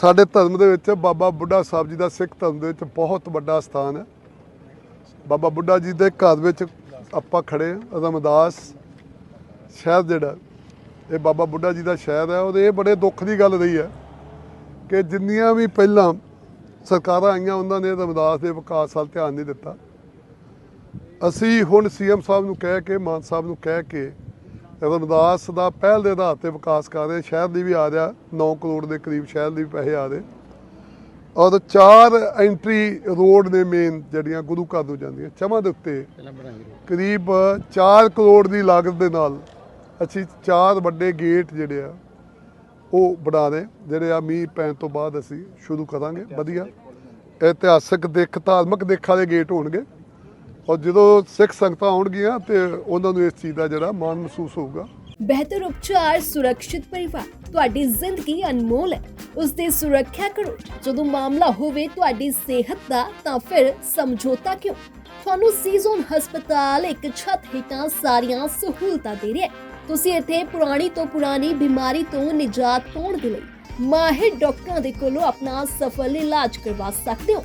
ਸਾਡੇ ਧਰਮ ਦੇ ਵਿੱਚ ਬਾਬਾ ਬੁੱਢਾ ਸਾਹਿਬ ਜੀ ਦਾ ਸਿੱਖ ਧਰਮ ਦੇ ਵਿੱਚ ਬਹੁਤ ਵੱਡਾ ਸਥਾਨ ਹੈ। ਬਾਬਾ ਬੁੱਢਾ ਜੀ ਦੇ ਘਰ ਵਿੱਚ ਆਪਾਂ ਖੜੇ ਰਮਦਾਸ ਸ਼ਹਿਰ ਜਿਹੜਾ, ਇਹ ਬਾਬਾ ਬੁੱਢਾ ਜੀ ਦਾ ਸ਼ਹਿਰ ਹੈ। ਔਰ ਇਹ ਬੜੇ ਦੁੱਖ ਦੀ ਗੱਲ ਰਹੀ ਹੈ ਕਿ ਜਿੰਨੀਆਂ ਵੀ ਪਹਿਲਾਂ ਸਰਕਾਰਾਂ ਆਈਆਂ, ਉਹਨਾਂ ਨੇ ਰਮਦਾਸ ਦੇ ਵਿਕਾਸ ਵੱਲ ਧਿਆਨ ਨਹੀਂ ਦਿੱਤਾ। ਅਸੀਂ ਹੁਣ ਸੀਐਮ ਸਾਹਿਬ ਨੂੰ ਕਹਿ ਕੇ, ਮਾਨ ਸਾਹਿਬ ਨੂੰ ਕਹਿ ਕੇ ਰਮਦਾਸ ਦਾ ਪਹਿਲ ਦੇ ਆਧਾਰ ਤੇ ਵਿਕਾਸ ਕਰ ਰਹੇ ਸ਼ਹਿਰ ਦੀ ਵੀ ਆ ਰਿਹਾ 9 ਕਰੋੜ ਦੇ ਕਰੀਬ ਸ਼ਹਿਰ ਦੀ ਵੀ ਪੈਸੇ ਆ ਰਹੇ। ਔਰ ਚਾਰ ਐਂਟਰੀ ਰੋਡ ਨੇ ਮੇਨ ਜਿਹੜੀਆਂ ਗੁਰੂ ਘਰ ਨੂੰ ਜਾਂਦੀਆਂ ਚਮਾਂ ਦੇ ਉੱਤੇ ਕਰੀਬ 4 ਕਰੋੜ ਦੀ ਲਾਗਤ ਦੇ ਨਾਲ ਅਸੀਂ ਚਾਰ ਵੱਡੇ ਗੇਟ ਜਿਹੜੇ ਆ ਉਹ ਬਣਾ ਰਹੇ ਜਿਹੜੇ ਆ ਮੀਂਹ ਪੈਣ ਤੋਂ ਬਾਅਦ ਅਸੀਂ ਸ਼ੁਰੂ ਕਰਾਂਗੇ ਵਧੀਆ। ਇਤਿਹਾਸਕ ਦਿੱਖ ਧਾਰਮਿਕ ਦਿੱਖ ਵਾਲੇ ਗੇਟ ਹੋਣਗੇ। ਔਰ ਜਦੋਂ ਸਿੱਖ ਸੰਗਤਾਂ ਆਉਣਗੀਆਂ ਤੇ ਉਹਨਾਂ ਨੂੰ ਇਸ ਚੀਜ਼ ਦਾ ਜਿਹੜਾ ਮਾਣ ਮਹਿਸੂਸ ਹੋਊਗਾ। ਬਿਹਤਰ ਉਪਚਾਰ, ਸੁਰੱਖਿਅਤ ਪਰਿਵਾਰ, ਤੁਹਾਡੀ ਜ਼ਿੰਦਗੀ ਅਨਮੋਲ ਹੈ। ਉਸ ਦੀ ਸੁਰੱਖਿਆ ਕਰੋ। ਜਦੋਂ ਮਾਮਲਾ ਹੋਵੇ ਤੁਹਾਡੀ ਸਿਹਤ ਦਾ, ਤਾਂ ਫਿਰ ਸਮਝੌਤਾ ਕਿਉਂ? ਤੁਹਾਨੂੰ ਸੀਜ਼ਨ ਹਸਪਤਾਲ, ਇੱਕ ਛੱਤ ਹੇਠਾਂ ਸਾਰੀਆਂ ਸਹੂਲਤਾਂ ਦੇ ਰਿਹਾ ਹੈ। ਤੁਸੀਂ ਇੱਥੇ ਪੁਰਾਣੀ ਤੋਂ ਪੁਰਾਣੀ ਬਿਮਾਰੀ ਤੋਂ ਨਿਜਾਤ ਪਾਉਣ ਦੇ ਲਈ ਮਾਹਿਰ ਡਾਕਟਰਾਂ ਦੇ ਕੋਲੋਂ ਆਪਣਾ ਸਫਲ ਇਲਾਜ ਕਰਵਾ ਸਕਦੇ ਹੋ।